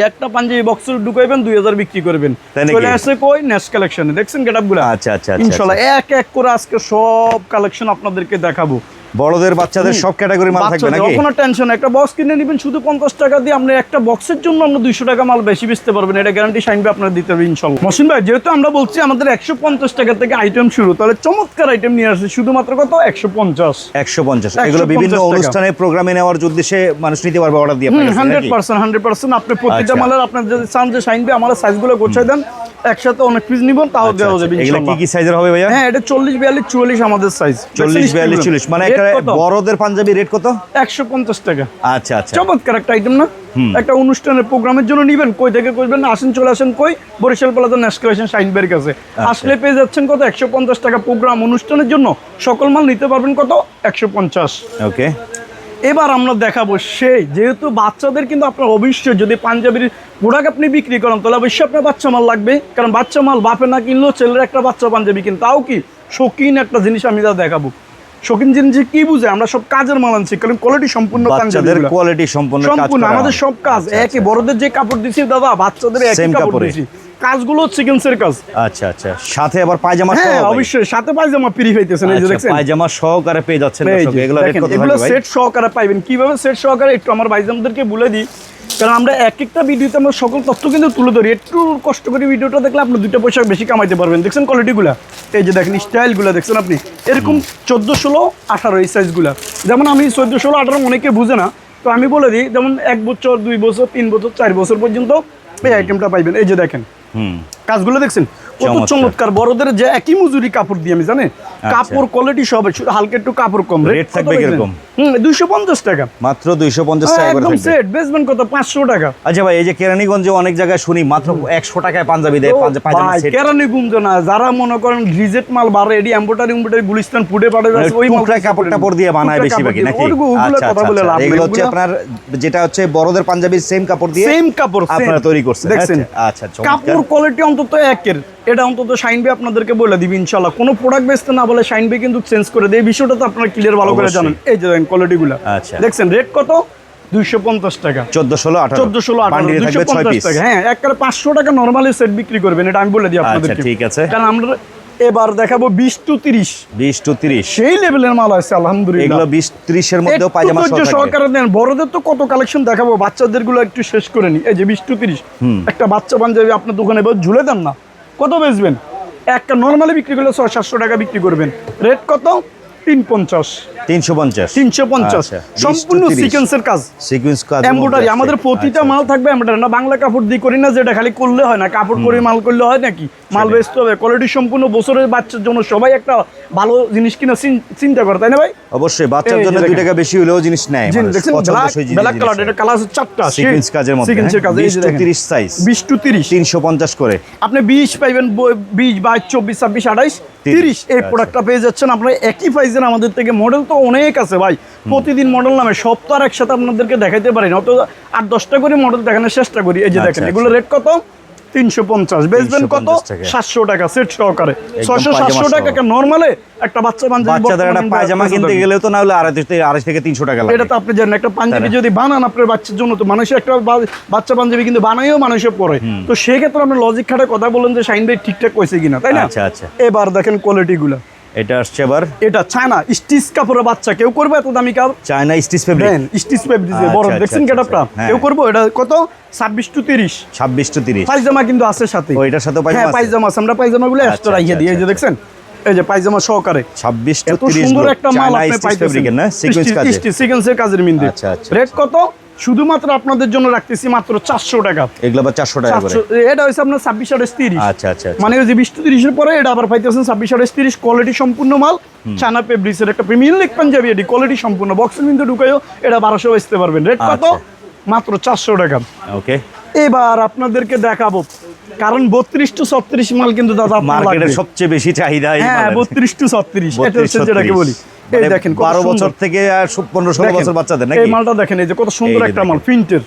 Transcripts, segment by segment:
একটা পাঞ্জাবি বক্স ঢুকাইবেন দুই হাজার বিক্রি করবেন? চলে আসে কই? নেক্সট কালেকশনে দেখছেন গেট আপ আচ্ছা, আচ্ছা, আচ্ছা, ইনশাল্লাহ এক এক করে আজকে সব কালেকশন আপনাদেরকে দেখাবো। বড়দের বাচ্চাদের সব ক্যাটাগরি মাল থাকবে নাকি? কোনো টেনশন একটা বক্স কিনে নেবেন শুধু পঞ্চাশ টাকা দিয়ে আপনি একটা বক্সের জন্য আমরা দুইশো টাকা মাল বেশি বেচতে পারবেন। এটা গ্যারান্টি সাইনবে আপনার দিতে হবে ইনশাল্লাহ। মসিন ভাই যেহেতু আমরা বলছি আমাদের একশো পঞ্চাশ টাকা থেকে আইটেম শুরু তাহলে চমৎকার আইটেম নিয়ে আসছে। শুধুমাত্র কত? একশো পঞ্চাশ। একশো পঞ্চাশ। এগুলো বিভিন্ন অনুষ্ঠানে প্রোগ্রামে নেওয়ার উদ্দেশ্যে মানুষ নিতে পারবে অর্ডার দিয়ে আপনার কাছে হান্ড্রেড নাকি? পার্সেন্ট হান্ড্রেড পার্সেন্ট আপনি প্রতিটা আচ্ছা। মালের আপনার যদি চান যে সাইনবে আমার সাইজগুলো গোছাই দেন একসাথে অনেক পিস নিবেন তাও আচ্ছা, দেওয়া আচ্ছা। যাবে এগুলো কি কি সাইজের হবে ভাইয়া? হ্যাঁ এটা চল্লিশ বিয়াল্লিশ চুয়াল্লিশ আমাদের সাইজ চল্লিশ বিয়াল্লিশ চল্লিশ। মানে একটা বড়দের পাঞ্জাবি রেট কত? একশো পঞ্চাশ টাকা। আচ্ছা আচ্ছা। চমৎকার একটা আইটেম না? একটা অনুষ্ঠানের প্রোগ্রামের জন্য নিবেন। কই থেকে কইবেন না? আসেন চলে আসেন কই? বরিশাল প্লাজা ন্যাশকালেশন শাইনবের কাছে। আসলে পেয়ে যাচ্ছেন কত? একশো পঞ্চাশ টাকা প্রোগ্রাম অনুষ্ঠানের জন্য। সকল মাল নিতে পারবেন কত? একশো পঞ্চাশ। ওকে। এবার আমরা দেখাবো সেই। যেহেতু বাচ্চাদের কিন্তু আপনার অবশ্যই যদি পাঞ্জাবির প্রোডাক্ট আপনি বিক্রি করেন তাহলে অবশ্যই আপনার বাচ্চা মাল লাগবে। কারণ বাচ্চা মাল বাপে না কিনলেও ছেলের একটা বাচ্চা পাঞ্জাবি কিন। তাও কি? শৌখিন একটা জিনিস আমি যা দেখাবো। শৌখিন কি বুঝে? আমরা সব কাজের মাল আনছি কারণ কোয়ালিটি সম্পূর্ণ বাচ্চাদের কোয়ালিটি সম্পূর্ণ সম্পূর্ণ আমাদের সব কাজ আচ্ছা, একই বড়দের যে কাপড় দিছি দাদা বাচ্চাদের একই কাপড়। দিছি। কাজগুলো কাজ। আচ্ছা আচ্ছা। সাথে আবার পায়জামা হ্যাঁ অবশ্যই সাথে পায়জামা ফ্রি হইতেছেন এই যে আচ্ছা, দেখছেন? পায়জামা সহকারে পেয়ে যাচ্ছেন দর্শক এগুলো রেট কত এগুলো সেট সহকারে পাইবেন। কীভাবে সেট সহকারে একটু আমার ভাইজামদেরকে বলে দিই কারণ আমরা এক একটা ভিডিওতে আমরা সকল তথ্য কিন্তু তুলে ধরি। একটু কষ্ট করে ভিডিওটা দেখলে আপনি দুটো পয়সা বেশি কামাইতে পারবেন। দেখছেন কোয়ালিটিগুলা এই যে দেখেন স্টাইলগুলো দেখছেন আপনি? এরকম চোদ্দ ষোলো আঠারো এই সাইজগুলো। যেমন আমি চোদ্দ ষোলো আঠারো অনেকে বুঝে না তো আমি বলে দিই যেমন এক বছর দুই বছর তিন বছর চার বছর পর্যন্ত এই আইটেমটা পাইবেন। এই যে দেখেন কাজগুলো দেখছেন? কত চমৎকার। বড়দের যে একই মজুরি কাপড় দিয়ে আমি জানেন? কাপড় কোয়ালিটি সব হালকা একটু কাপড় কম। Rate থাকবে কীরকম? হুম দুইশো পঞ্চাশ টাকা। মাত্র দুইশো পঞ্চাশ টাকা একদম সেট বেচবেন কত? পাঁচশো টাকা। আচ্ছা ভাই এই যে কেরানীগঞ্জে অনেক জায়গায় শুনি মাত্র একশো টাকায় পাঞ্জাবি দেয় সেট কেরানি গুমতো না যারা মনে করেন মাল বাড়ে এডি গুলিস্তান ফুটে পাড়ে মানে ওই মাল টুকরা কাপড় টাপড় দিয়ে বানায় বেশিরভাগই নাকি? আচ্ছা কথা আচ্ছা বলে আচ্ছা। এগুলো হচ্ছে আপনার যেটা হচ্ছে বড়দের পাঞ্জাবির সেম কাপড় দিয়ে। সেম কাপড়। আপনারা তৈরি করছেন দেখছেন? আচ্ছা, আচ্ছা কাপড় কোয়ালিটি অন্তত একের। এটা অন্তত শাইনবে আপনাদেরকে বলে দিবি ইনশাল্লাহ কোনো প্রোডাক্ট বেচতে না বলে শাইনবে কিন্তু চেঞ্জ করে দেয়। বিষয়টা তো আপনারা ক্লিয়ার ভালো করে জানেন। এই যে দেখেন কোয়ালিটিগুলো আচ্ছা। দেখছেন রেট কত? দুইশো পঞ্চাশ টাকা। চোদ্দ ষোলো চোদ্দ ষোলো দুইশো পঞ্চাশ টাকা। হ্যাঁ একবারে পাঁচশো টাকা নর্মালি সেট বিক্রি করবেন। এটা আমি বলে দিই আপনাদেরকে। আচ্ছা, ঠিক আছে। কারণ আমরা এবার দেখাবো বিশ টু তিরিশ। বিশ টু তিরিশ। সেই লেভেলের মাল আছে আলহামদুলিল্লাহ। এগুলো বিশ ত্রিশের মধ্যেও পায়জামা। সহকারে। দেন বড়দের তো কত কালেকশন দেখাবো? বাচ্চাদেরগুলো একটু শেষ করে নি। এই যে বিশ টু তিরিশ। একটা বাচ্চা পাঞ্জাবি আপনার দোকানে এবার ঝুলে দেন না। কত বেচবেন? একটা নর্মালি বিক্রি করলে ছয় সাতশো টাকা বিক্রি করবেন। রেট কত? তিন পঞ্চাশ তিনশো পঞ্চাশ। তিনশো পঞ্চাশ। আচ্ছা, 20 to সম্পূর্ণ 30 কাজ। সিকুয়েন্স কাজ এমব্রয়ডারি আমাদের প্রতিটা মাল থাকবে এমব্রয়ডারি না বাংলা কাপড় দিয়ে করি না যেটা খালি করলে হয় না। কাপড় করে মাল করলে হয় নাকি? মাল বেচতে হবে। কোয়ালিটি সম্পূর্ণ বছরের বাচ্চার জন্য সবাই একটা ভালো জিনিস কিনা চিন্তা করে তাই না ভাই? অবশ্যই বাচ্চার জন্য দুই টাকা বেশি হলেও জিনিস নেয় জি, মানুষ। দেখছেন পছন্দসই জিনিস- ব্ল্যাক কালার এটা কালার আছে চারটা। সিকোয়েন্স কাজের মধ্যে সিকোয়েন্সের হ্যাঁ? কাজ 20 যে 30 size। 20 টু 30 তিনশো পঞ্চাশ করে। আপনি 20 পাইবেন 20 22 24 26 28 30 এই আচ্ছা। প্রোডাক্টটা পেয়ে যাচ্ছেন আপনারা একই প্রাইসের আমাদের থেকে মডেল তো অনেক আছে ভাই। প্রতিদিন মডেল নামে সব তো আর একসাথে আপনাদেরকে দেখাইতে পারি না। অত আট দশটা করে মডেল দেখানোর চেষ্টা করি। এই যে আচ্ছা, দেখেন আচ্ছা। এগুলো রেট কত? তিনশো পঞ্চাশ। বেচবেন কত? সাতশো টাকা সেট সহকারে। ছয়শো সাতশো। টাকা নর্মালে একটা বাচ্চা বাচ্চাদের একটা পায়জামা কিনতে গেলেও তো না হলে আড়াই থেকে আড়াই থেকে তিনশো টাকা এটা তো আপনি জানেন একটা পাঞ্জাবি যদি বানান আপনার বাচ্চার জন্য তো মানুষের একটা বাচ্চা পাঞ্জাবি কিন্তু বানাইও মানুষে পরে তো সেক্ষেত্রে আপনি লজিক খাটে কথা বলেন যে শাইন ভাই ঠিকঠাক কইছে কিনা তাই না? আচ্ছা, আচ্ছা। এবার দেখেন কোয়ালিটি গুলা। এটা আসছে আবার এটা চায়না স্টিচ কাপড়ের বাচ্চা কেউ করবে এত দামি cup? China stitch fabric stitch দিছে আচ্ছা, বড় আচ্ছা, দেখছেন আচ্ছা, হ্যাঁ। কেউ করব? এটা কত? ছাব্বিশ টু তিরিশ। ছাব্বিশ টু তিরিশ। পায়জামা কিন্তু আছে সাথে এটার পায়জামা হ্যাঁ আছে? পায়জামা আছে। আমরা পায়জামা গুলো আচ্ছা, এক্সট্রা রাখিয়ে দিই। এই যে দেখছেন? এই যে পায়জামা সহকারে। ছাব্বিশ টু এত তিরিশ সুন্দর একটা মাল আপনি পাইতেছেন। সিকোয়েন্স কাজে। সিকোয়েন্সের কাজের মিন্দে আচ্ছা, আচ্ছা, রেট কত? শুধুমাত্র আপনাদের জন্য রাখতেছি মাত্র চারশো টাকা। এগুলো আবার চারশো টাকা এটা হচ্ছে আপনার ছাব্বিশ আঠাশ তিরিশ। আচ্ছা আচ্ছা আচ্ছা। মানে যে বিশ তিরিশের পরে এটা আবার পাইতেছেন ছাব্বিশ আঠাশ তিরিশ কোয়ালিটি সম্পূর্ণ মাল। চানা পেব্রিক্সের একটা প্রিমিয়ার লেক পাঞ্জাবি এটি কোয়ালিটি সম্পূর্ণ। বক্সের কিন্তু ঢুকাইও এটা বারোশো বেচতে পারবেন। রেট কত? আচ্ছা। মাত্র চারশো টাকা। ওকে এবার আপনাদেরকে দেখাবো কারণ বত্রিশ টু ছত্রিশ মাল কিন্তু দাদা মার্কেটের সবচেয়ে বেশি চাহিদা হ্যাঁ বত্রিশ টু ছত্রিশ এটা হচ্ছে যেটাকে বলি। এই 36 দেখেন কত বারো সুন্দর। বছর থেকে আর পনেরো ষোলো দেখেন, বছর বাচ্চাদের এই মালটা দেখেন এই যে কত সুন্দর একটা মাল প্রিন্টের।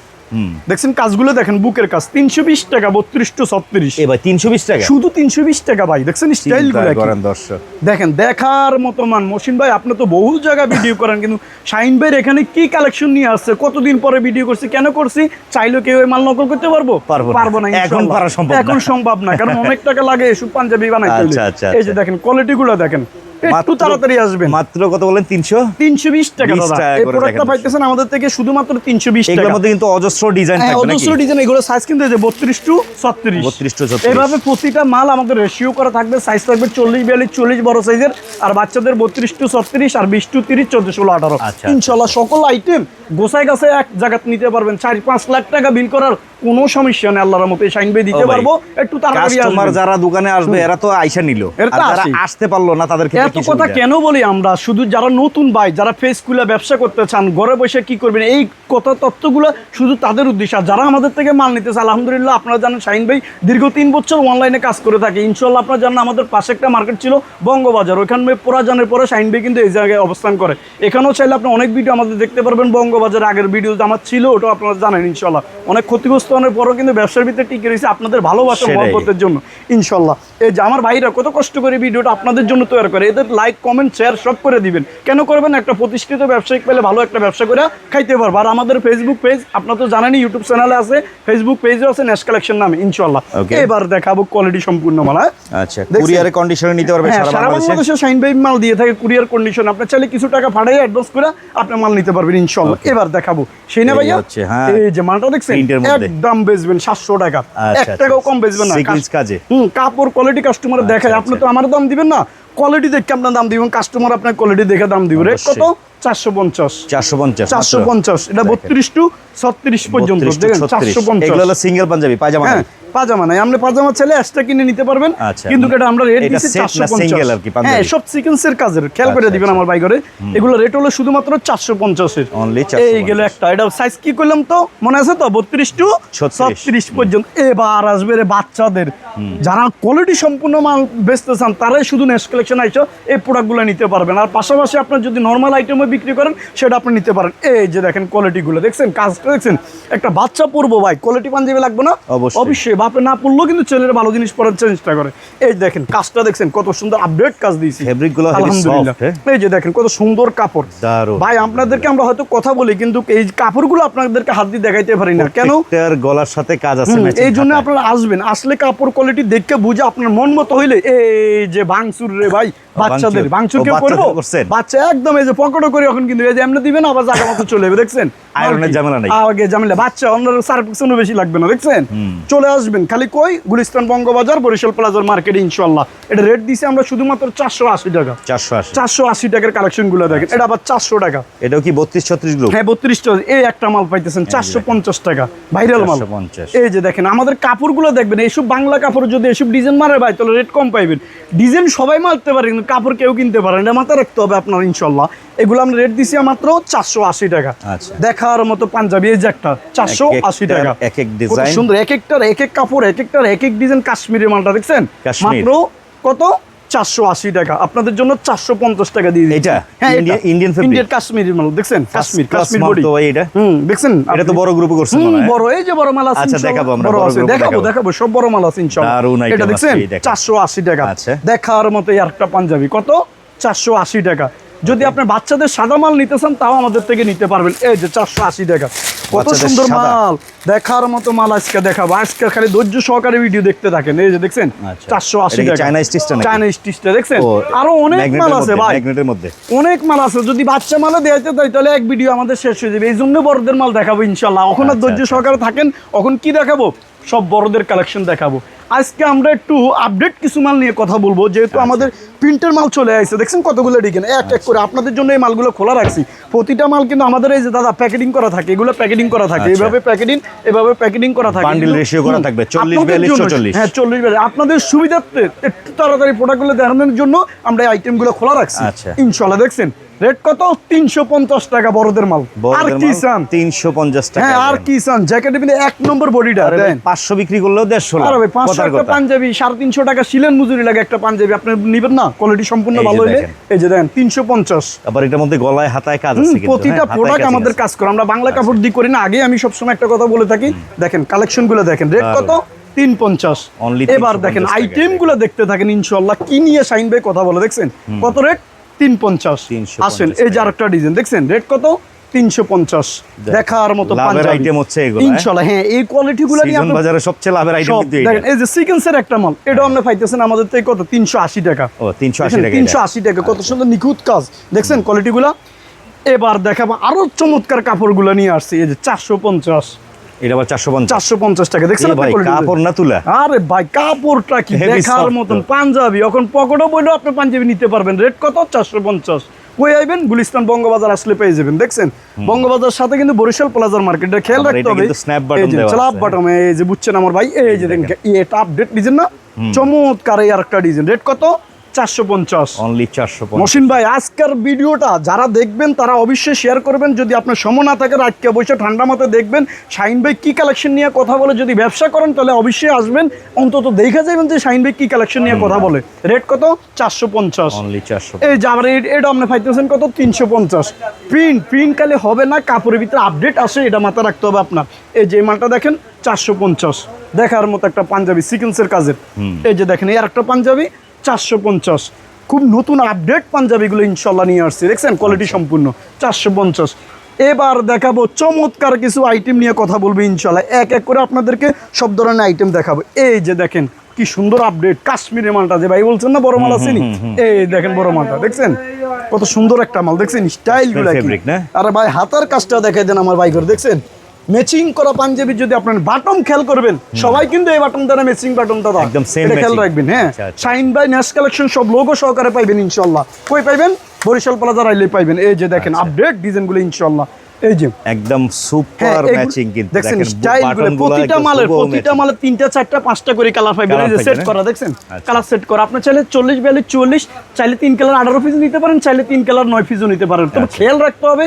দেখছেন কাজগুলো দেখেন বুকের কাজ তিনশো বিশ টাকা বত্রিশ টু ছত্রিশ। এ ভাই তিনশো বিশ টাকা? শুধু তিনশো বিশ টাকা ভাই দেখছেন স্টাইল করেন দর্শক। দেখেন দেখার মতো মান। মসিন ভাই আপনি তো বহু জায়গায় ভিডিও করেন কিন্তু শাইন ভাইয়ের এখানে কি কালেকশন নিয়ে আসছে? কতদিন পরে ভিডিও করছি? কেন করছি? চাইলে কেউ মাল নকল করতে পারব? পারব না। পারব না এখন। পারা সম্ভব এখন সম্ভব না কারণ অনেক টাকা লাগে এসব পাঞ্জাবি বানাইতে হলে। আচ্ছা, আচ্ছা, এই যে আচ্ছা। দেখেন কোয়ালিটি গুলো দেখেন। একটু তাড়াতাড়ি আসবেন। মাত্র কত বলেন তিনশো? তিনশো বিশ টাকা 20 দাদা। টাকা এই প্রোডাক্টটা পাইতেছেন আমাদের থেকে শুধুমাত্র তিনশো বিশ এগুলোর টাকা। মধ্যে কিন্তু অজস্র ডিজাইন হ্যাঁ থাকবে অজস্র ডিজাইন এগুলো সাইজ কিন্তু যে বত্রিশ টু ছত্রিশ। 32 to 36 এইভাবে প্রতিটা মাল আমাদের রেশিও করা থাকবে সাইজ থাকবে চল্লিশ বিয়াল্লিশ চল্লিশ বড় সাইজের আর বাচ্চাদের বত্রিশ টু ছত্রিশ আর বিশ টু তিরিশ চোদ্দ ষোলো আঠারো। আচ্ছা, ইনশাল্লাহ সকল আইটেম গোছায় গাছে এক জায়গাত নিতে পারবেন। চার পাঁচ লাখ টাকা বিল করার কোনো সমস্যা নেই আল্লাহর মতো শাইন ভাই দিতে পারব। একটু তাড়াতাড়ি আসবেন। যারা দোকানে আসবে এরা তো আইসা নিল। যারা আসতে পারল না তাদের ক্ষেত্রে এত কথা কেন বলি আমরা? শুধু যারা নতুন ভাই যারা ফেস খুলে ব্যবসা করতে চান ঘরে বসে কি করবেন? এই কথা তত্ত্বগুলো শুধু তাদের উদ্দেশ্য। যারা আমাদের থেকে মাল নিতেছে আলহামদুলিল্লাহ আপনারা জানেন শাহিন ভাই দীর্ঘ তিন বছর অনলাইনে কাজ করে থাকে। ইনশাল্লাহ আপনারা জানেন আমাদের পাশে একটা মার্কেট ছিল বঙ্গবাজার। ওইখানে পোরাজানের পরে শাহিন ভাই কিন্তু এই জায়গায় অবস্থান করে। এখানেও চাইলে আপনি অনেক ভিডিও আমাদের দেখতে পারবেন। বঙ্গবাজার আগের ভিডিও আমার ছিল ওটাও আপনারা জানেন ইনশাল্লাহ অনেক ক্ষতিগ্রস্ত হওয়ার পরও কিন্তু ব্যবসার ভিতরে টিকে রয়েছে আপনাদের ভালোবাসা। মহব্বতের জন্য ইনশাল্লাহ এই যে আমার ভাইরা কত কষ্ট করে ভিডিওটা আপনাদের জন্য তৈরি করে। এদের লাইক কমেন্ট শেয়ার সব করে দিবেন। কেন করবেন? একটা প্রতিষ্ঠিত ব্যবসায়িক পেলে ভালো একটা ব্যবসা করে খাইতে পারব। আর আমাদের ফেসবুক পেজ আপনারা তো জানেনই ইউটিউব চ্যানেলে আছে। ফেসবুক পেজও আছে নেশ কালেকশন নামে ইনশাল্লাহ এবার দেখাবো কোয়ালিটি সম্পূর্ণ মাল হ্যাঁ? আচ্ছা? কুরিয়ারে কন্ডিশনে নিতে পারবে হ্যাঁ সারা বাংলাদেশে? শাইন ভাই মাল দিয়ে থাকে কুরিয়ার কন্ডিশন আপনি চাইলে কিছু টাকা ফাটাই অ্যাডভান্স করে আপনি মাল নিতে পারবেন ইনশাল্লাহ এবার দেখাবো। সেই না ভাইয়া? হ্যাঁ। এই যে মালটা দেখছেন? একদম বেচবেন সাতশো টাকা। আচ্ছা, এক টাকাও কম বেচবেন না। কাজে হুম কাপড় কোয়ালিটি কাস্টমার দেখায়। আচ্ছা, আপনি তো আমার দাম দিবেন না? কোয়ালিটি দেখে আপনার দাম দিবেন কাস্টমার আপনার কোয়ালিটি দেখে দাম দিব রে কত। চারশো পঞ্চাশ। চারশো পঞ্চাশ চারশো পঞ্চাশ এটা বত্রিশ টু ছত্রিশ পর্যন্ত দেখেন চারশো পঞ্চাশ। হলো সিঙ্গেল পাঞ্জাবি পায়জামা পাজামা নাই। আপনি পাজামা চাইলে এক্সট্রা কিনে নিতে পারবেন। কিন্তু এটা আমরা রেট দিচ্ছি চারশো পঞ্চাশ। single আর কি, পাঞ্জাবি? হ্যাঁ সব সিকোয়েন্সের কাজের খেয়াল করে দিবেন। আমার বাইকরে এগুলো রেট হলো শুধুমাত্র চারশো পঞ্চাশের। এই গেল 450 একটা এটা সাইজ কি করলাম তো? মনে আছে তো? বত্রিশ টু ছত্রিশ। পর্যন্ত। এবার আসবে রে বাচ্চাদের। যারা কোয়ালিটি সম্পূর্ণ মাল বেচতে চান তারাই শুধু নেক্সট কালেকশন আইসো এই প্রোডাক্টগুলো নিতে পারবেন। আর পাশাপাশি আপনার যদি নর্মাল আইটেমও বিক্রি করেন সেটা আপনি নিতে পারেন। এই যে দেখেন কোয়ালিটিগুলো দেখছেন? কাজটা দেখছেন? একটা বাচ্চা পরবো ভাই কোয়ালিটি পাঞ্জাবি লাগবে না? অবশ্যই। বাপে না পড়লেও কিন্তু ছেলের ভালো জিনিস পরার চেষ্টা করে। এই দেখেন কাজটা দেখছেন কত সুন্দর আপডেট কাজ দিয়েছি। Fabric গুলো heavy আলহামদুলিল্লাহ হ্যাঁ? এই যে দেখেন কত সুন্দর কাপড়। ভাই আপনাদেরকে আমরা হয়তো কথা বলি কিন্তু এই কাপড়গুলো আপনাদেরকে হাত দিয়ে দেখাইতে পারি না। কেন? গলার সাথে কাজ আছে এই জন্য আপনারা আসবেন। আসলে কাপড় কোয়ালিটি দেখে বুঝে আপনার মন মতো হইলে এই যে ভাঙচুর রে ভাই বাচ্চাদের ভাঙচুর কেউ করব? বাচ্চা একদম এই যে পকেটও করে এখন কিন্তু এই যে এমনি দিবেন আবার জায়গা মতো চলে যাবে দেখছেন? আয়রনের ঝামেলা নাই। আগে ঝামেলা বাচ্চা সার্ভিসও বেশি লাগবে না দেখছেন? চলে আসবেন খালি কই? গুলিস্তান বঙ্গবাজার বরিশাল প্লাজার মার্কেট ইনশাল্লাহ এটা রেট দিছে আমরা শুধুমাত্র চারশো আশি টাকা। চারশো আশি। চারশো আশি টাকার কালেকশনগুলো দেখেন এটা আবার চারশো টাকা। এটাও কি বত্রিশ ছত্রিশ গ্রুপ হ্যাঁ বত্রিশ এই একটা মাল পাইতেছেন চারশো পঞ্চাশ টাকা ভাইরাল মাল। এই যে দেখেন আমাদের কাপড়গুলো দেখবেন এইসব বাংলা কাপড় যদি এইসব ডিজাইন মারে ভাই তাহলে রেট কম পাইবেন। ডিজাইন সবাই মারতে পারে কিন্তু কাপড় কেউ কিনতে পারে না মাথায় রাখতে হবে আপনার ইনশাল্লাহ এগুলো আমরা রেট দিছি মাত্র চারশো আশি টাকা। আচ্ছা। দেখার মতো পাঞ্জাবি এই যে একটা চারশো আশি টাকা। এক এক ডিজাইন। সুন্দর এক একটার এক এক কাপড় এক একটার এক এক ডিজাইন মালটা দেখছেন? মাত্র কত? চারশো আশি টাকা। আপনাদের জন্য চারশো পঞ্চাশ টাকা দিয়ে এটা? হ্যাঁ এটা। Indian fabric? ইন্ডিয়ান কাশ্মীরি মাল দেখছেন? কাশ্মীর কাশ্মীর বডি। তো এটা? হুম দেখছেন? এটা তো বড় গ্রুপে করছেন হয়। বড় এই যে বড় মাল আছে আচ্ছা, দেখাবো আমরা, বড় আছে। দেখাবো দেখাবো। সব বড় মাল আছে ইনশাআল্লাহ এটা দেখছেন? চারশো আশি টাকা। আচ্ছা। দেখার মতো একটা পাঞ্জাবি। কত? চারশো আশি টাকা। যদি আপনি বাচ্চাদের সাদা মাল নিতে চান তাও আমাদের থেকে নিতে পারবেন। এই যে চারশো আশি টাকা। কত সুন্দর মাল। দেখার মতো মাল আজকে দেখাবো। আজকে খালি ধৈর্য সহকারে ভিডিও দেখতে থাকেন। এই যে দেখছেন আচ্ছা। চারশো আশি টাকা। চায়না স্টিচটা চায়না স্টিচটা দেখছেন? আরও অনেক মাল আছে ভাই। ম্যাগনেটের মধ্যে। অনেক মাল আছে। যদি বাচ্চা মালে দেখাইতে তাই তাহলে এক ভিডিও আমাদের শেষ হয়ে যাবে। এই জন্য বড়দের মাল দেখাবো ইনশাল্লাহ। এখন আর আচ্ছা, ধৈর্য আচ্ছা। সহকারে থাকেন। এখন কি দেখাবো? সব বড়দের কালেকশন দেখাবো। আজকে আমরা একটু আপডেট কিছু মাল নিয়ে কথা বলব যেহেতু আচ্ছা। আমাদের প্রিন্টের মাল চলে আসছে। দেখছেন কতগুলো ডিজাইন এক এক করে। আপনাদের জন্য এই মালগুলো খোলা রাখছি। প্রতিটা মাল কিন্তু আমাদের এই যে দাদা প্যাকেটিং করা থাকে এগুলো প্যাকেটিং করা থাকে। আচ্ছা। এভাবে প্যাকেটিং এভাবে প্যাকেটিং করা থাকে। এগুলো- ratio করা থাকবে, 40, আপনাদের 42, 44 হ্যাঁ চল্লিশ বিয়াল্লিশ। আপনাদের সুবিধার্থে একটু তাড়াতাড়ি প্রোডাক্টগুলো দেখানোর জন্য আমরা এই আইটেমগুলো খোলা রাখছি। আচ্ছা। ইনশাল্লাহ দেখছেন? রেট কত? তিনশো পঞ্চাশ টাকা বড়দের মাল। আর কি চান? তিনশো পঞ্চাশ টাকা হ্যাঁ আর কি চান? জ্যাকেটে কিন্তু এক নম্বর বডিটা পাঁচশো বিক্রি করলেও দেড়শো ভাই পাঁচশো একটা পাঞ্জাবি সাড়ে তিনশো টাকা সিলেন মজুরি লাগে একটা পাঞ্জাবি আপনি নিবেন না? কোয়ালিটি সম্পূর্ণ ভালো হইলে। এই যে দেন তিনশো পঞ্চাশ। আবার এটার মধ্যে গলায় হাতায় কাজ আছে প্রতিটা হ্যাঁ, প্রোডাক্ট আমাদের কাজ করে। আমরা বাংলা কাপড় দিয়ে করি না আগে আমি সবসময় একটা কথা বলে থাকি। দেখেন কালেকশনগুলো দেখেন। রেট কত? তিন পঞ্চাশ। এবার দেখেন। আইটেমগুলো দেখতে থাকেন ইনশাল্লাহ কি নিয়ে সাইন ভাই কথা বলে দেখছেন? কত রেট তিন পঞ্চাশ 350 আসেন এই যে আরেকটা ডিজাইন দেখছেন? রেট কত? তিনশো পঞ্চাশ। দেখার মতো লাভের হচ্ছে হ্যাঁ? ইনশাল্লাহ হ্যাঁ এই কোয়ালিটি গুলো বাজারে সবচেয়ে লাভের আইটেম সব দেখেন এটা এই যে সিকেন্সের একটা মাল এটাও আপনি পাইতেছেন আমাদের থেকে কত? তিনশো আশি টাকা। ও তিনশো আশি টাকা তিনশো আশি টাকা কত সুন্দর নিখুঁত কাজ। দেখছেন কোয়ালিটি গুলা এবার দেখাবো আরও চমৎকার কাপড়গুলো নিয়ে আসছে এই যে চারশো পঞ্চাশ। এটা আবার চারশো পঞ্চাশ। চারশো পঞ্চাশ টাকা। দেখছেন ভাই কাপড় না তুলা। আরে ভাই কাপড়টা কি দেখার মতন? পাঞ্জাবি। এখন পকেটও বইলেও আপনি পাঞ্জাবি নিতে পারবেন। রেট কত? চারশো পঞ্চাশ। কই আইবেন? গুলিস্তান বঙ্গবাজার আসলে পেয়ে যাবেন। দেখছেন? বঙ্গবাজার সাথে কিন্তু বরিশাল প্লাজার মার্কেটে খেয়াল রাখতে হবে। এই যে দেওয়া স্ল্যাব আছে। এই যে বুঝছেন আমার ভাই? এই যে দেখেন এটা আপডেট ডিজাইন না? চমৎকার এই আরেকটা ডিজাইন রেট কত? চারশো পঞ্চাশ। অনলি চারশো পঞ্চাশ। মসিন ভাই আজকের ভিডিওটা যারা দেখবেন তারা অবশ্যই শেয়ার করবেন। যদি আপনার সময় না থাকে রাতকে বসে ঠান্ডা মাথায় দেখবেন। শাইন ভাই কি কালেকশন নিয়ে কথা বলে যদি ব্যবসা করেন তাহলে অবশ্যই আসবেন। অন্তত দেখে যাবেন যে শাইন ভাই কি কালেকশন নিয়ে কথা বলে। রেট কত? চারশো পঞ্চাশ। অনলি চারশো এই যে এই- এটা আপনি পাইতেছেন কত? তিনশো পঞ্চাশ। প্রিন্ট প্রিন্ট কালে হবে না কাপড়ের ভিতরে আপডেট আসে এটা মাথায় রাখতে হবে আপনার। এই যে মালটা দেখেন চারশো পঞ্চাশ। দেখার মতো একটা পাঞ্জাবি সিকেন্সের কাজের। এই যে দেখেন এই একটা পাঞ্জাবি চারশো পঞ্চাশ। খুব নতুন আপডেট পাঞ্জাবিগুলো ইনশাল্লাহ নিয়ে আসছে। দেখছেন? কোয়ালিটি সম্পূর্ণ। চারশো পঞ্চাশ। এবার দেখাবো চমৎকার কিছু আইটেম নিয়ে কথা বলব ইনশাল্লাহ। এক এক করে আপনাদেরকে সব ধরনের আইটেম দেখাবো। এই যে দেখেন কি সুন্দর আপডেট কাশ্মীরের মালটা যে ভাই বলছেন না বড় মাল আসেনি এই দেখেন বড় মালটা দেখছেন? কত সুন্দর একটা মাল দেখছেন? স্টাইলগুলা? আরে ভাই হাতার কাজটা দেখাই দেন আমার ভাই করে দেখছেন? ম্যাচিং করা পাঞ্জাবি যদি আপনার বাটন খেয়াল করবেন সবাই কিন্তু এই বাটন দ্বারা ম্যাচিং বাটনটা দাও একদম এটা খেয়াল রাখবেন হ্যাঁ? আচ্ছা, আচ্ছা। শাইন বাই ন্যাশ কালেকশন সব লোগো সহকারে পাইবেন ইনশাল্লাহ কই পাইবেন? বরিশাল প্লাজার আইলে পাইবেন। এই যে দেখেন আপডেট ডিজাইনগুলো ইনশাল্লাহ এই যে। একদম সুপার ম্যাচিং কিন্তু। দেখেন স্টাইল প্রতিটা মালের প্রতিটা। মালের তিনটা চারটা পাঁচটা করে কালার Colour এই যে সেট? করা আচ্ছা। কালার সেট করা। আপনি চাইলে চল্লিশ বিয়াল্লিশ চল্লিশ চাইলে তিন কালার আঠারো পিস নিতে পারেন চাইলে তিন কালার নয় পিসও নিতে পারেন। তবে আচ্ছা। খেয়াল রাখতে হবে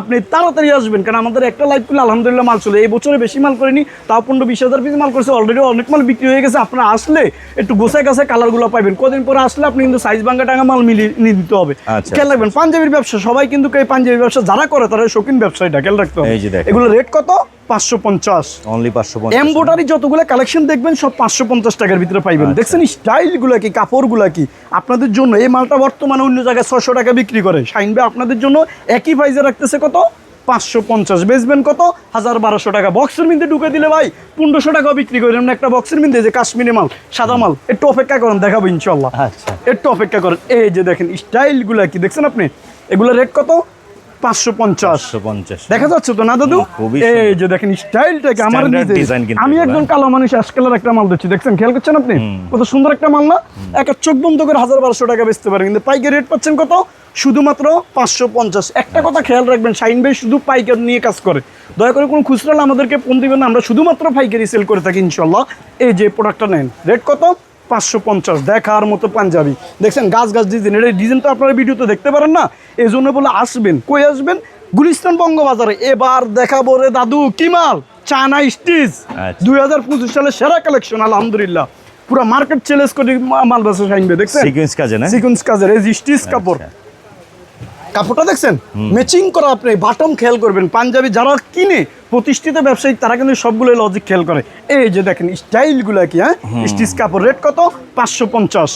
আপনি তাড়াতাড়ি আসবেন কারণ আমাদের একটা লাইফ করলে আলহামদুলিল্লাহ মাল চলে। এই বছরে বেশি মাল করেনি তাও পনেরো বিশ হাজার পিস মাল করেছে অলরেডি অনেক মাল বিক্রি হয়ে গেছে। আপনারা আসলে একটু গোছায় গাছে কালারগুলো পাবেন কদিন পরে আসলে আপনি কিন্তু সাইজ ভাঙ্গা টাঙ্গা মাল মিলিয়ে নিয়ে দিতে হবে। আচ্ছা। খেয়াল রাখবেন পাঞ্জাবির ব্যবসা সবাই কিন্তু এই পাঞ্জাবির ব্যবসা যারা করে তারা শৌখিন ব্যবসায়ীটা খেয়াল রাখতে হবে। এগুলো রেট কত? পাঁচশো পঞ্চাশ। অনলি পাঁচশো যতগুলো কালেকশন দেখবেন সব পাঁচশো পঞ্চাশ টাকার ভিতরে পাইবেন। আচ্ছা। দেখছেন স্টাইলগুলো কি কাপড়গুলো কি? আপনাদের জন্য এই মালটা বর্তমানে অন্য জায়গায় ছশো টাকা বিক্রি করে। শাইন ভাই আপনাদের জন্য একই প্রাইজে রাখতেছে কত? পাঁচশো পঞ্চাশ। বেচবেন কত? হাজার বারোশো টাকা। বক্সের মিন্দে ঢুকে দিলে ভাই পনেরোশো টাকা বিক্রি করেন একটা বক্সের মিন্দে যে কাশ্মীরি মাল সাদা মাল একটু অপেক্ষা করেন দেখাবো ইনশাল্লাহ আচ্ছা। একটু অপেক্ষা করেন। এই যে দেখেন স্টাইলগুলো কি দেখছেন আপনি? এগুলো রেট কত? পাঁচশো পঞ্চাশ। দেখা যাচ্ছে তো না দাদু? এই যে দেখেন স্টাইলটাকে আমার আমি হ্যাঁ? কালো মানুষ আজকালের একটা মাল দিচ্ছি দেখছেন? খেয়াল করছেন আপনি? কত সুন্দর একটা মাল না? একটা চোখ বন্ধ করে হাজার বারোশো টাকা বেচতে পারেন কিন্তু পাইকারি রেট পাচ্ছেন কত? শুধুমাত্র পাঁচশো পঞ্চাশ। একটা কথা খেয়াল রাখবেন শাইন ভাই শুধু পাইকারি নিয়ে কাজ করে। দয়া করে কোনো খুচরা আমাদেরকে ফোন দিবেন না আমরা শুধুমাত্র পাইকারি সেল করে থাকি ইনশাল্লাহ এই যে প্রোডাক্টটা নেন। রেট কত? পাঁচশো পঞ্চাশ দেখার মতো পাঞ্জাবি। দেখছেন গাছ গাছ ডিজাইন এটা ডিজাইন তো আপনারা ভিডিওতে দেখতে পারেন না? এই জন্য বলে আসবেন কই আসবেন? গুলিস্তান বঙ্গবাজারে। এবার দেখাবো রে দাদু কি মাল? চায়না স্টিজ আচ্ছা। দুই হাজার পঁচিশ সালের সেরা কালেকশন আলহামদুলিল্লাহ। পুরো মার্কেট চ্যালেঞ্জ করে মাল বেচা সাইনবে দেখছেন? সিকুয়েন্স কাজে না? সিকুয়েন্স কাজের এই স্টিজ স্টিচ কাপড়। আচ্ছা। কাপড়টা দেখছেন? ম্যাচিং করা আপনি বাটম খেয়াল করবেন। পাঞ্জাবি যারা কিনে প্রতিষ্ঠিত ব্যবসায়ী তারা কিন্তু সবগুলো লজিক খেয়াল করে। এই যে দেখেন স্টাইলগুলো কি হ্যাঁ? স্টিচ কাপড় রেট কত? পাঁচশো পঞ্চাশ।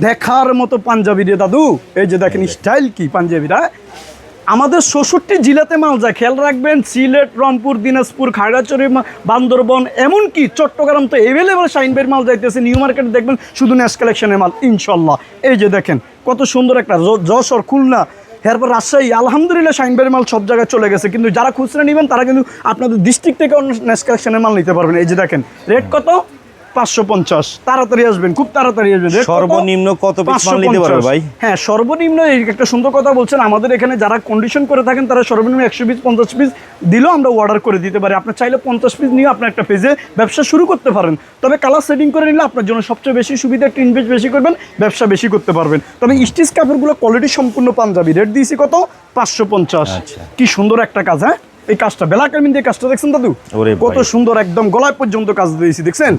দেখার মতো পাঞ্জাবি রে দাদু। এই যে দেখেন স্টাইল কি পাঞ্জাবিরা আমাদের ষষট্টি জেলাতে মাল যায়। খেয়াল রাখবেন সিলেট রংপুর দিনাজপুর খাগড়াছড়ি মা- বান্দরবন এমনকি চট্টগ্রাম তো এভেলেবল শাইনবের মাল যাইতেছে। নিউ মার্কেটে দেখবেন শুধু ন্যাশ কালেকশনের মাল ইনশাল্লাহ। এই যে দেখেন কত সুন্দর একটা যশোর খুলনা এরপর রাজশাহী, আলহামদুলিল্লাহ সাইনবাড়ির মাল সব জায়গায় চলে গেছে। কিন্তু যারা খুচরা নেবেন, তারা কিন্তু আপনাদের ডিস্ট্রিক্ট থেকে অন্য ন্যাশ কালেকশনের মাল নিতে পারবেন। এই যে দেখেন রেট কত? পাঁচশো পঞ্চাশ। তাড়াতাড়ি আসবেন খুব তাড়াতাড়ি আসবেন। সর্বনিম্ন কত নিতে পারবে ভাই? হ্যাঁ সর্বনিম্ন একটা সুন্দর কথা বলছেন। আমাদের এখানে যারা কন্ডিশন করে থাকেন তারা সর্বনিম্ন একশো পিস পঞ্চাশ পিস দিলেও আমরা অর্ডার করে দিতে পারি। আপনি চাইলে পঞ্চাশ পিস নিয়ে আপনার একটা পেজে ব্যবসা শুরু করতে পারেন। তবে কালার সেটিং করে নিলে আপনার জন্য সবচেয়ে বেশি সুবিধা একটা ইনভেস্ট বেশি করবেন ব্যবসা বেশি করতে পারবেন। তবে স্টিচ কাপড়গুলো কোয়ালিটি সম্পূর্ণ পাঞ্জাবি। রেট দিয়েছি কত? পাঁচশো পঞ্চাশ। আচ্ছা। কি সুন্দর একটা কাজ হ্যাঁ? এই কাজটা বেলাকের মিন দিয়ে কাজটা দেখছেন দাদু? কত সুন্দর একদম গলায় পর্যন্ত কাজ দিয়েছি দেখছেন।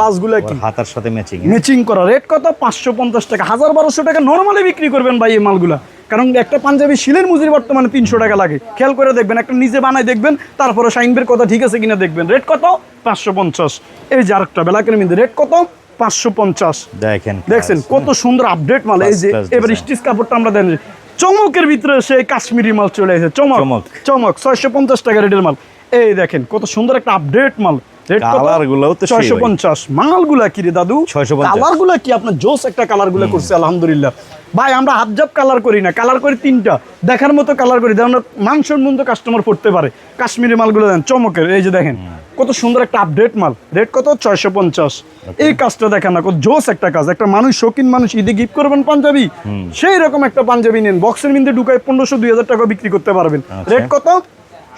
কাজগুলো কি? হাতার সাথে ম্যাচিং ম্যাচিং করা। রেট কত? পাঁচশো পঞ্চাশ টাকা। হাজার বারোশো টাকা নর্মালি বিক্রি করবেন ভাই এই মালগুলা। কারণ একটা পাঞ্জাবি শিলের মজুরি বর্তমানে তিনশো টাকা লাগে। খেয়াল করে দেখবেন একটা নিজে বানাই দেখবেন তারপরে শাইনবের কথা ঠিক আছে কিনা দেখবেন। রেট কত? পাঁচশো পঞ্চাশ। এই যে আরেকটা বেলাকের মধ্যে রেট কত? পাঁচশো পঞ্চাশ। দেখেন দেখছেন কত সুন্দর আপডেট মাল। এই যে এবার। স্টিচ কাপড়টা আমরা দেন চমকের ভিতরে সে কাশ্মীরি মাল চলে এসেছে। চমক চমক। চমক ছয়শো পঞ্চাশ টাকা রেটের মাল। এই দেখেন কত সুন্দর একটা আপডেট মাল। মালগুলা কি রে দাদু? 650 কি? আপনার জোস একটা কালার করছে আলহামদুলিল্লাহ। ভাই আমরা হাত কালার করি না কালার করি তিনটা। দেখার মতো কালার করি যেমন মাংসের কাস্টমার পড়তে পারে। কাশ্মীরি মালগুলো দেন চমকের এই যে দেখেন কত সুন্দর একটা আপডেট মাল। রেট কত? ছয়শো পঞ্চাশ। এই কাজটা দেখেন না কত জোস একটা কাজ। একটা মানুষ শৌখিন মানুষ ঈদে গিফট করবেন পাঞ্জাবি। সেই রকম একটা পাঞ্জাবি নেন। বক্সের মিন্দে ঢুকায় পনেরোশো দুই হাজার টাকা বিক্রি করতে পারবেন। আচ্ছা। রেট কত?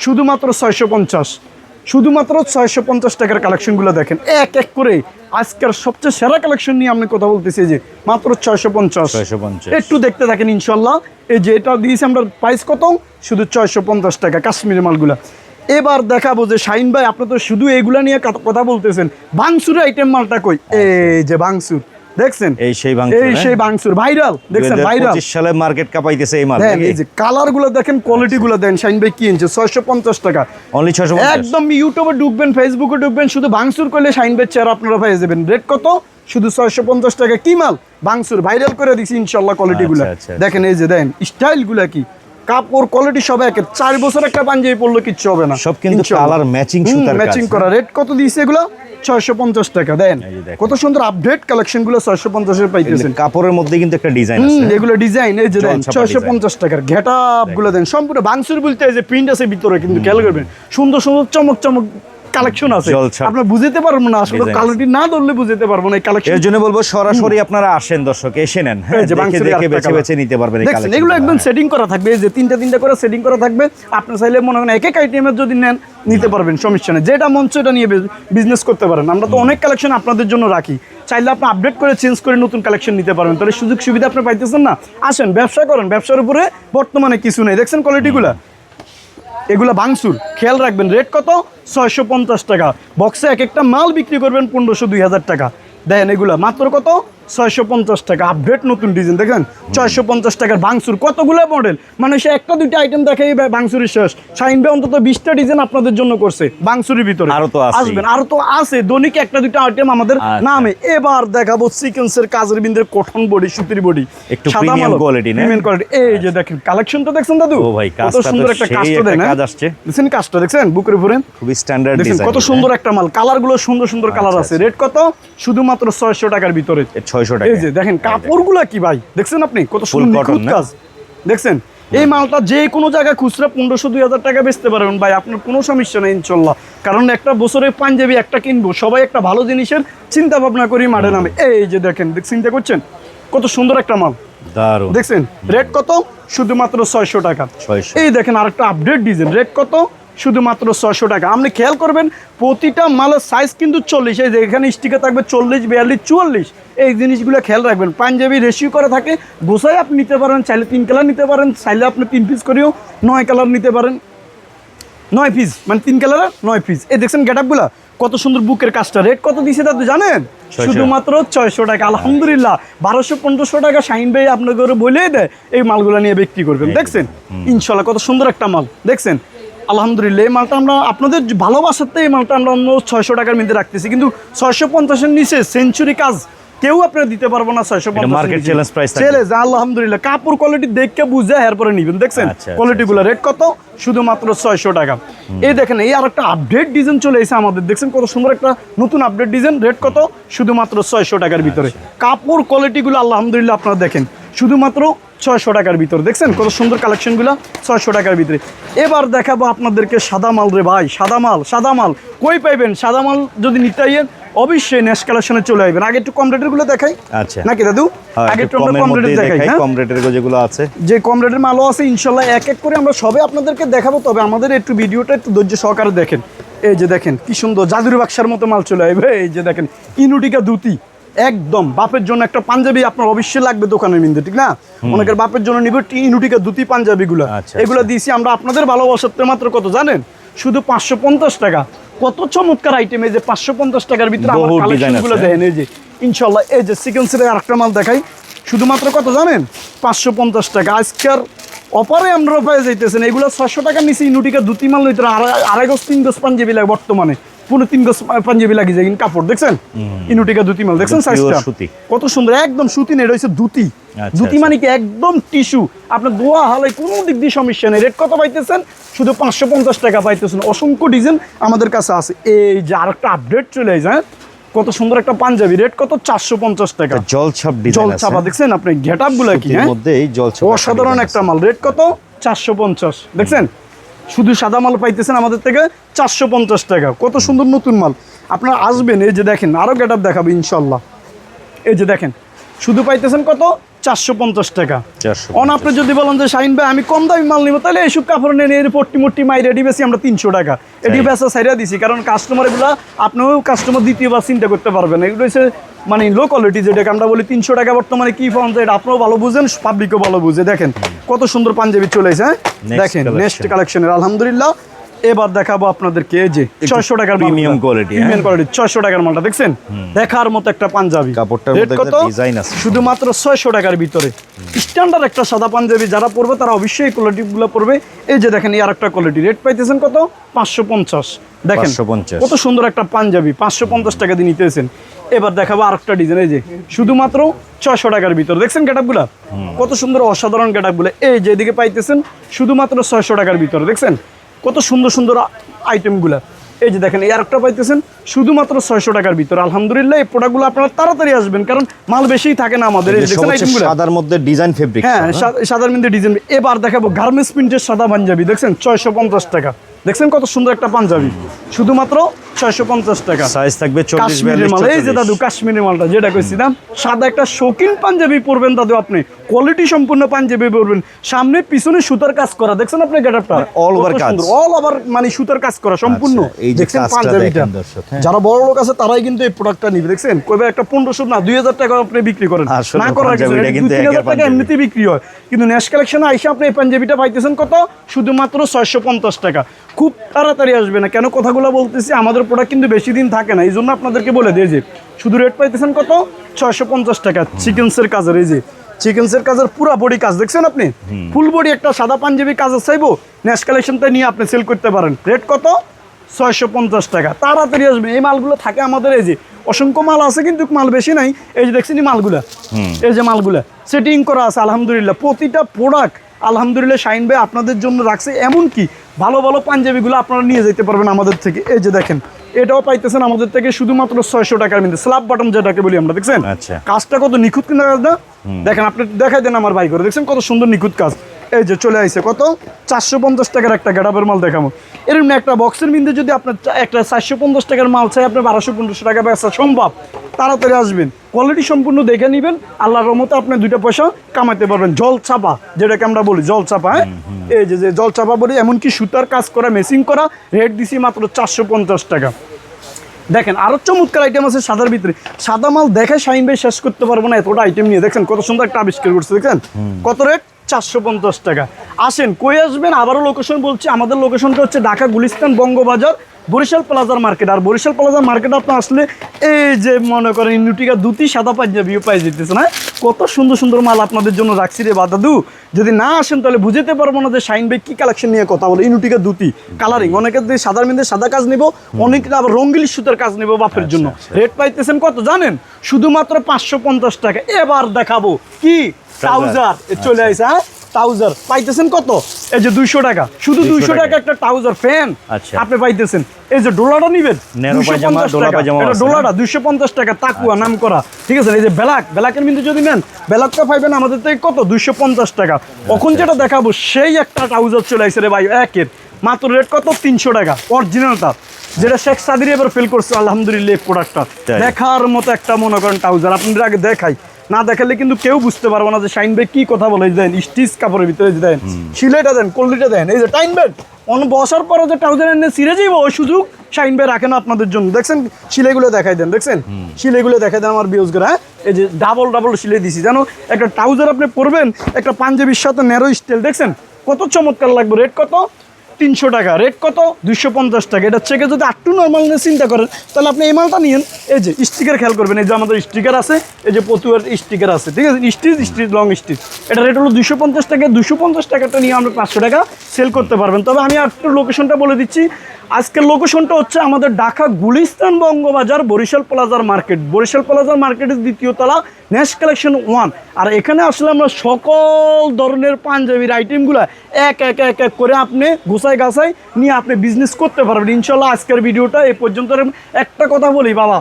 শুধুমাত্র ছয়শো পঞ্চাশ। শুধুমাত্র ছয়শো পঞ্চাশ টাকার কালেকশনগুলো দেখেন। এক এক করে আজকের সবচেয়ে সেরা কালেকশন নিয়ে আমি কথা বলতেছি যে মাত্র ছয়শো পঞ্চাশ। 650 একটু দেখতে থাকেন ইনশাল্লাহ। এই যে এটা দিয়েছি আমরা প্রাইস কত? শুধু ছয়শো পঞ্চাশ টাকা কাশ্মীরি মালগুলা। এবার দেখাবো যে শাইন ভাই আপনি তো শুধু এগুলা নিয়ে কথা- বলতেছেন। বাংসুর আইটেম মালটা কই? এই যে বাংসুর। দেখছেন? এই সেই ভাঙচুর, এই হ্যাঁ? সেই বাংসুর ভাইরাল দেখছেন ভাইরাল 2025 সালে মার্কেট কাপাইতেছে এই মাল দেন এই যে কালারগুলো দেখেন কোয়ালিটি গুলো দেন শাইন ভাই কি ছয়শো পঞ্চাশ টাকা। অনলি 650 একদম ইউটিউবে ঢুকবেন ফেসবুকে ঢুকবেন শুধু ভাঙসুর করলে শাইন ভাই চেয়ার আপনারা পেয়ে যাবেন। রেট কত? শুধু ছয়শো পঞ্চাশ টাকা। কি মাল? ভাঙসুর ভাইরাল করে দিছি ইনশাল্লাহ কোয়ালিটি গুলো। আচ্ছা, আচ্ছা, দেখেন এই যে দেন স্টাইলগুলা কি? কাপড় কোয়ালিটি সব এক চার বছর একটা পাঞ্জাবি পড়ল কিচ্ছু হবে না। সব কিন্তু কালার ম্যাচিং সুতার ম্যাচিং করা। রেট কত দিয়েছে এগুলো? ছয়শো পঞ্চাশ টাকা। দেন। কত সুন্দর আপডেট কালেকশনগুলো ছয়শো পঞ্চাশের পাইতেছেন। কাপড়ের মধ্যে কিন্তু একটা ডিজাইন এগুলো ডিজাইন এই যে দেন ছয়শো। পঞ্চাশ টাকার দেন। সম্পূর্ণ বাংসুর বলতে যে প্রিন্ট আছে ভিতরে কিন্তু খেয়াল করবেন। সুন্দর সুন্দর চমক চমক কালেকশন আছে। আপনার বুঝতে পারব না আসলে না ধরলে বুঝতে পারব না এই কালেকশন এর জন্য বলব সরাসরি আপনারা আসেন দর্শক এসে নেন হ্যাঁ? দেখে দেখে বেছে বেছে নিতে পারবেন এই collection এগুলো একদম সেটিং করা থাকবে যে তিনটা তিনটা করে সেটিং করা থাকবে আপনি চাইলে মনে করেন এক এক আইটেমের যদি নেন নিতে পারবেন সমস্যা নেই। যেটা মঞ্চ এটা নিয়ে বিজনেস করতে পারেন। আমরা তো অনেক কালেকশন আপনাদের জন্য রাখি। চাইলে আপনি আপডেট করে চেঞ্জ করে নতুন কালেকশন নিতে পারবেন। তাহলে সুযোগ সুবিধা আপনি পাইতেছেন না। আসেন ব্যবসা করেন। ব্যবসার উপরে বর্তমানে কিছু নেই। দেখছেন কোয়ালিটিগুলা এগুলো বাংসুর খেয়াল রাখবেন রেট কত? ছয়শো পঞ্চাশ টাকা। বক্সে এক একটা মাল বিক্রি করবেন পনেরোশো, দুই হাজার টাকা। দেখেন এগুলো, মাত্র কত? ছয়শো পঞ্চাশ টাকা। আপডেট নতুন ডিজাইন দেখেন ছয়শো পঞ্চাশ টাকার ভাঙসুর কতগুলো মডেল মানে সে একটা দুইটা আইটেম দেখে শেষ। ভাই অন্তত বিশটা ডিজাইন আপনাদের জন্য করছে ভিতরে। আরও তো আসবেন আরও তো আছে। দৈনিক একটা দুইটা আইটেম আমাদের আচ্ছা। নামে। এবার দেখাবো কাজের বিন্দের কঠন বডি সুতির বডি একটু premium quality, না? প্রিমিয়াম কোয়ালিটি এই যে দেখেন কালেকশনটা দেখছেন দাদু? ও ভাই, কত সুন্দর একটা কাজটা দেন হ্যাঁ? কাজ আসছে। দেখছেন কাজটা দেখছেন? বুকের উপরে? স্ট্যান্ডার্ড ডিজাইন কত সুন্দর একটা মাল। কালারগুলো সুন্দর সুন্দর কালার আছে। রেট কত? শুধুমাত্র ছয়শো টাকার ভিতরে। 600 টাকা। এই যে দেখেন কাপড়গুলো কি ভাই? দেখছেন আপনি? কত সুন্দর? কাজ। দেখছেন? এই মালটা যে কোনো জায়গায় খুচরা পনেরোশো দুই হাজার টাকা বেচতে পারবেন ভাই। আপনার কোনো সমস্যা নেই ইনশাল্লাহ। কারণ একটা বছরে পাঞ্জাবি একটা কিনবো সবাই একটা ভালো জিনিসের চিন্তা ভাবনা করি মাঠে নামে। এই যে দেখেন দেখ চিন্তা করছেন? কত সুন্দর একটা মাল। দেখছেন? রেট কত? শুধুমাত্র ছয়শো টাকা। এই দেখেন আরেকটা আপডেট ডিজাইন রেট কত? শুধুমাত্র ছশো টাকা। আপনি খেয়াল করবেন প্রতিটা মালের সাইজ কিন্তু চল্লিশ। এই যে এখানে স্টিকার থাকবে চল্লিশ বিয়াল্লিশ চুয়াল্লিশ। এই জিনিসগুলো খেয়াল রাখবেন। পাঞ্জাবি রেশিও করা থাকে গোসাই আপনি নিতে পারেন চাইলে তিন কালার নিতে পারেন চাইলে আপনি তিন পিস করেও নয় কালার নিতে পারেন। নয় পিস মানে তিন কালারের নয় পিস এই দেখছেন গেট আপগুলা কত সুন্দর বুকের কাজটা। রেট কত দিছে তা তো জানেন শুধুমাত্র ছয়শো টাকা। আলহামদুলিল্লাহ বারোশো পনেরোশো টাকা শাইন ভাই আপনাকে বলেই দেয় এই মালগুলো নিয়ে বিক্রি করবেন। দেখছেন? ইনশাল্লাহ কত সুন্দর একটা মাল। দেখছেন? আলহামদুলিল্লাহ এই মালটা আমরা আপনাদের ভালোবাসাতে এই মালটা আমরা অন্য ছয়শো টাকার মধ্যে রাখতেছি। কিন্তু ছয়শো পঞ্চাশের নিচে সেঞ্চুরি কাজ কেউ আপনার দিতে পারব না ছয়শো price চ্যালেঞ্জ আলহামদুলিল্লাহ। কাপড় কোয়ালিটি দেখে বুঝে এরপরে নিবেন দেখছেন? আচ্ছা, আচ্ছা, কোয়ালিটি গুলো রেট কত? শুধুমাত্র ছয়শো টাকা। এই দেখেন এই আর একটা আপডেট ডিজাইন চলে এসেছে আমাদের। দেখছেন কত সুন্দর একটা নতুন আপডেট ডিজাইন রেট কত? শুধুমাত্র ছয়শো টাকার ভিতরে। কাপড় কোয়ালিটি গুলো আলহামদুলিল্লাহ আপনারা দেখেন। শুধুমাত্র ছয়শো টাকার ভিতরে। দেখছেন কত সুন্দর কালেকশনগুলো ছয়শো টাকার ভিতরে। এবার দেখাবো আপনাদেরকে সাদা মাল রে ভাই সাদা মাল সাদা মাল। কই পাইবেন? সাদা মাল যদি নিতে আইয়েন অবশ্যই নেক্সট কালেকশনে চলে আসবেন আগে একটু কম রেটেরগুলো দেখাই। আচ্ছা। নাকি দাদু? হ্যাঁ, আগে একটু আমরা কম রেটের দেখাই দেখাই হ্যাঁ? কম রেটের যেগুলো আছে। যে কম রেটের মালও আছে ইনশাল্লাহ এক এক করে আমরা সবে আপনাদেরকে দেখাবো। তবে আমাদের একটু ভিডিওটা একটু ধৈর্য সহকারে দেখেন। এই যে দেখেন কি সুন্দর জাদুর বাক্সার মতো মাল চলে আসবে এই যে দেখেন ইনুটিকা দুতি একদম বাপের জন্য একটা পাঞ্জাবি আপনার অবশ্যই লাগবে দোকানের মিন্দে ঠিক না? অনেকের বাপের জন্য নিবে ইনুটিকা দুতি পাঞ্জাবি গুলো আচ্ছা, এগুলো দিয়েছি আমরা আপনাদের ভালোবাসাতে মাত্র কত জানেন? শুধু পাঁচশো পঞ্চাশ টাকা। কত চমৎকার আইটেম এই যে পাঁচশো পঞ্চাশ টাকার ভিতরে আমার বহু কালেকশন design গুলো আছে। দেখেন এই যে ইনশাল্লাহ এই যে সিকেন্সের আরেকটা মাল দেখাই। শুধুমাত্র কত জানেন? পাঁচশো পঞ্চাশ টাকা। আজকের অপারে আমরা পেয়ে যাইতেছেন এগুলো ছশো টাকার নিচে ইনুটিকা দুটি মাল লইতে আড়াই আড়াই গজ তিন গজ পাঞ্জাবি লাগে বর্তমানে। পুরো তিন গজ পাঞ্জাবি লাগে যায় কাপড় দেখছেন? ইনুটিকা দুটি মাল দেখছেন সাইজটা কত সুন্দর একদম সুতি নেই এটা হচ্ছে দুতি দুতি। মানে কি একদম টিস্যু? আপনার দোয়া হালাই কোনো দিক দিয়ে সমস্যা নেই। রেট কত পাইতেছেন? শুধু পাঁচশো পঞ্চাশ টাকা পাইতেছেন। অসংখ্য ডিজাইন আমাদের কাছে আছে। এই যে আরেকটা আপডেট চলে যায় হ্যাঁ? কত সুন্দর একটা পাঞ্জাবি। রেট কত? চারশো পঞ্চাশ টাকা। জলছাপ জল চাপা দেখছেন আপনি গেট আপগুলা কি হ্যাঁ? মধ্যে অসাধারণ একটা মাল। রেট কত? চারশো পঞ্চাশ। দেখছেন? শুধু সাদা মাল পাইতেছেন আমাদের থেকে চারশো পঞ্চাশ টাকা। কত সুন্দর নতুন মাল। আপনারা আসবেন, এই যে দেখেন আরও গেট আপ দেখাবো ইনশাল্লাহ। এই যে দেখেন, শুধু পাইতেছেন কত? চারশো পঞ্চাশ টাকা অন আপনি যদি বলেন যে শাহিন ভাই আমি কম দামি মাল নিবো তাহলে এইসব কাপড় নিয়ে নিয়ে পট্টি মট্টি মাই রেডি বেশি আমরা তিনশো টাকা এটি। বেচা সাইডা দিছি কারণ কাস্টমার এগুলো আপনিও কাস্টমার দ্বিতীয়বার চিন্তা করতে পারবেন এগুলো হচ্ছে মানে লো কোয়ালিটি যেটাকে আমরা বলি তিনশো টাকা বর্তমানে কি যায় এটা আপনারাও ভালো বুঝেন পাবলিকও ভালো বুঝে দেখেন কত সুন্দর পাঞ্জাবি চলে এসে হ্যাঁ? দেখেন. নেক্সট কালেকশনের আলহামদুলিল্লাহ এবার দেখাবো আপনাদেরকে এই যে ছয়শো টাকার quality, হ্যাঁ? প্রিমিয়াম কোয়ালিটি ছয়শো টাকার মালটা দেখছেন? দেখার মতো একটা পাঞ্জাবি। Rate মধ্যে কত? design আছে। শুধুমাত্র ছয়শো টাকার ভিতরে। স্ট্যান্ডার্ড একটা সাদা পাঞ্জাবি যারা পরবে তারা অবশ্যই কোয়ালিটিগুলো পরবে। এই যে দেখেন এই আর একটা কোয়ালিটি রেট পাইতেছেন কত? পাঁচশো পঞ্চাশ। দেখেন 550 কত সুন্দর একটা পাঞ্জাবি। পাঁচশো পঞ্চাশ টাকা দিয়ে নিতেছেন। এবার দেখাবো আর একটা ডিজাইন এই যে। শুধুমাত্র ছয়শো টাকার ভিতরে। দেখছেন গেটআপগুলা কত সুন্দর অসাধারণ গেটআপগুলো এই যেদিকে পাইতেছেন শুধুমাত্র ছয়শো টাকার ভিতরে। দেখছেন? কত সুন্দর সুন্দর আইটেমগুলা এই যে দেখেন এই আরেকটা পাইতেছেন শুধুমাত্র ছয়শো টাকার ভিতরে। আলহামদুলিল্লাহ এই প্রোডাক্টগুলো আপনারা তাড়াতাড়ি আসবেন কারণ মাল বেশিই থাকে না আমাদের। সাদার মধ্যে ডিজাইন ফেব্রিক হ্যাঁ সাদার মধ্যে ডিজাইন এবার দেখাবো গার্মেন্টস প্রিন্টের সাদা পাঞ্জাবি। দেখছেন ছয়শো পঞ্চাশ টাকা। দেখছেন কত সুন্দর একটা পাঞ্জাবি? শুধুমাত্র ছয়শো পঞ্চাশ টাকা। সাইজ থাকবে কাশ্মীরের মাল। এই যে দাদু কাশ্মীরের মালটা যেটা কইছিলাম সাদা একটা শৌখিন পাঞ্জাবি পরবেন দাদু আপনি। কোয়ালিটি সম্পূর্ণ পাঞ্জাবি পরবেন। সামনে পিছনে সুতার কাজ করা। দেখছেন আপনি গেটআপটা? মানে all over কাজ। অল ওভার মানে সুতার কাজ করা সম্পূর্ণ। আচ্ছা, এই যে দেখছেন পাঞ্জাবিটা? হ্যাঁ। যারা বড় লোক আছে তারাই কিন্তু এই প্রোডাক্টটা নিবে। দেখছেন? কবে একটা পনেরোশো না দুই হাজার টাকা আপনি বিক্রি করেন। না করার কিছু কিন্তু দুই তিন একের হাজার টাকা এমনিতেই বিক্রি হয়। কিন্তু নেক্সট কালেকশনে আইসে আপনি এই পাঞ্জাবিটা পাইতেছেন কত? শুধুমাত্র ছয়শো পঞ্চাশ টাকা। খুব তাড়াতাড়ি আসবে না। কেন কথাগুলো বলতেছি আমাদের প্রোডাক্ট কিন্তু বেশি দিন থাকে না। এই জন্য আপনাদেরকে বলে দিয়ে যে শুধু রেট পাইতেছেন কত? ছয়শো পঞ্চাশ টাকা। চিকেন্সের কাজের এই যে। চিকেন্সের কাজের পুরা বডি কাজ দেখছেন আপনি? ফুল বডি একটা সাদা পাঞ্জাবি কাজের চাইব? নেক্সট কালেকশনটা নিয়ে আপনি সেল করতে পারেন। রেট কত? ছয়শো পঞ্চাশ টাকা। তাড়াতাড়ি আসবে এই মালগুলো থাকে আমাদের এই যে অসংখ্য মাল আছে কিন্তু মাল বেশি নাই। এই যে দেখছেন মালগুলা? এই যে মালগুলা। সেটিং করা আছে আলহামদুলিল্লাহ। প্রতিটা প্রোডাক্ট আলহামদুলিল্লাহ শাইন ভাই আপনাদের জন্য রাখছে। এমন কি ভালো ভালো পাঞ্জাবিগুলো আপনারা নিয়ে যেতে পারবেন আমাদের থেকে। এই যে দেখেন এটাও পাইতেছেন আমাদের থেকে শুধুমাত্র ছয়শো টাকার মধ্যে। স্ল্যাব বাটন যেটাকে বলি আমরা দেখছেন? আচ্ছা। কাজটা কত নিখুঁত কিনা কাজটা দেখেন আপনি দেখাই দেন আমার ভাই করে। দেখছেন কত সুন্দর নিখুঁত কাজ? এই যে চলে আইছে কত? চারশো পঞ্চাশ টাকার একটা গেটাপের মাল দেখাবো এরকম একটা বক্সের মধ্যে যদি আপনার একটা চারশো পঞ্চাশ টাকার মাল চাই আপনার বারোশো পনেরোশো টাকা ব্যবসা সম্ভব। তাড়াতাড়ি আসবেন। কোয়ালিটি সম্পূর্ণ দেখে নেবেন আল্লাহর রহমতে আপনি দুইটা পয়সা কামাতে পারবেন। জল চাপা যেটাকে আমরা বলি জল চাপা হ্যাঁ? এই যে যে জল চাপা বলি এমনকি সুতার কাজ করা মেসিং করা রেট দিছি মাত্র চারশো পঞ্চাশ টাকা। দেখেন আরও চমৎকার আইটেম আছে সাদার ভিতরে। সাদা মাল দেখে শাইন ভাই শেষ করতে পারব না এতটা আইটেম নিয়ে। দেখেন কত সুন্দর একটা আবিষ্কার করছে দেখেন কত রেট চারশো পঞ্চাশ টাকা। আসেন, কই আসবেন? আবারও লোকেশন বলছি, আমাদের লোকেশনটা হচ্ছে ঢাকা গুলিস্তান বঙ্গবাজার। বরিশাল প্লাজার মার্কেট। আর বরিশাল প্লাজার মার্কেট আপনি আসলে এই যে মনে করেন ইউটিকা দুটি সাদা পাঞ্জাবিও পাই যেতেছে না? কত সুন্দর সুন্দর মাল আপনাদের জন্য রাখছি রে বাদাদু যদি না আসেন তাহলে বুঝতে পারব না যে শাইন ভাই কি কালেকশন নিয়ে কথা বলে। ইনুটিকা দুটি কালারিং অনেকের দিয়ে সাদার মধ্যে সাদা কাজ নিব অনেকের আবার রঙ্গিলি সুতার কাজ নিব বাপের জন্য। রেট পাইতেছেন কত জানেন? শুধুমাত্র পাঁচশো পঞ্চাশ টাকা। এবার দেখাবো কি? ট্রাউজার চলে আসে হ্যাঁ? ট্রাউজার পাইতেছেন কত? এই যে দুইশো টাকা। শুধু দুইশো টাকা। একটা ট্রাউজার ফ্যান আচ্ছা। আপনি পাইতেছেন। এই যে ডোলাটা নিবেন ন্যারো 250 পায়জামা, ডোলা টাকা। পায়জামাও এটা আছে, ডোলাটা দুইশো পঞ্চাশ টাকা তাকুয়া নাম করা ঠিক আছে এই যে ব্ল্যাক ব্ল্যাকের মধ্যে যদি নেন ব্ল্যাকটা পাইবেন আমাদের থেকে কত? দুইশো পঞ্চাশ টাকা। এখন যেটা দেখাবো সেই একটা ট্রাউজার চলে আসছে রে ভাই একের। মাত্র রেট কত? তিনশো টাকা অরিজিনালটা যেটা শেখ সাদির এবার ফেল করছে আলহামদুলিল্লাহ প্রোডাক্টটা দেখার মতো একটা মনে করেন ট্রাউজার। আপনাদের আগে দেখাই। না দেখালে কিন্তু কেউ বুঝতে পারবে না যে শাইন ভাই কি কথা বলে। দেন স্টিচ কাপড়ের ভিতরে দেন সিলাইটা দেন কল্লিটা দেন এই যে টাইম বেড অন বসার পরে যে ট্রাউজার এনে সিরে যাইব ওই সুযোগ শাইন ভাই রাখে না আপনাদের জন্য। দেখছেন সিলাইগুলো দেখাই দেন দেখছেন? সিলাইগুলো দেখাই দেন আমার বিউজ করে হ্যাঁ? এই যে ডাবল ডাবল সিলাই দিছি। জানো একটা ট্রাউজার আপনি পরবেন একটা পাঞ্জাবির সাথে ন্যারো স্টাইল দেখছেন? কত চমৎকার লাগবে রেট কত? তিনশো টাকা। রেট কত? দুইশো পঞ্চাশ টাকা। এটা চেকে যদি একটু নর্মাল নিয়ে চিন্তা করেন, তাহলে আপনি এই মালটা নিয়েন। এই যে স্টিকার খেয়াল করবেন, এই যে আমাদের স্টিকার আছে, এই যে পতুয়ার স্টিকার আছে, ঠিক আছে? স্টিচ স্টিচ লং স্টিচ এটা রেট হলো দুশো পঞ্চাশ টাকা। দুশো পঞ্চাশ টাকাটা নিয়ে আমরা পাঁচশো টাকা সেল করতে পারবেন। তবে আমি আর একটু লোকেশনটা বলে দিচ্ছি। আজকের লোকেশনটা হচ্ছে আমাদের ঢাকা গুলিস্তান বঙ্গবাজার বরিশাল প্লাজার মার্কেট। বরিশাল প্লাজার মার্কেটের দ্বিতীয় তলা ন্যাশ কালেকশন ওয়ান আর এখানে আসলে আমরা সকল ধরনের পাঞ্জাবির আইটেমগুলো এক এক এক এক করে আপনি গোসাই গাছায় নিয়ে আপনি বিজনেস করতে পারবেন। ইনশাল্লাহ আজকের ভিডিওটা এ পর্যন্ত। একটা কথা বলি বাবা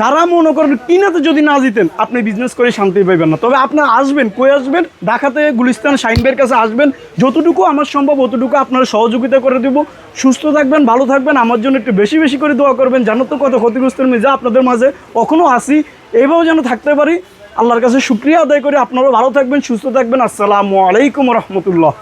যারা মনে করবেন কিনাতে যদি না জিতেন, আপনি বিজনেস করে শান্তি পাইবেন না। তবে আপনি আসবেন, কই আসবেন? ঢাকাতে গুলিস্তান শাইনবের কাছে আসবেন। যতটুকু আমার সম্ভব অতটুকু আপনারা সহযোগিতা করে দেবো। সুস্থ থাকবেন, ভালো থাকবেন, আমার জন্য একটু বেশি বেশি করে দোয়া করবেন। জানো তো কত ক্ষতিগ্রস্তের মেজা আপনাদের মাঝে কখনো আসি, এইভাবে যেন থাকতে পারি। আল্লাহর কাছে শুক্রিয়া আদায় করে। আপনারাও ভালো থাকবেন, সুস্থ থাকবেন। আসসালামু আলাইকুম রহমতুল্লাহ।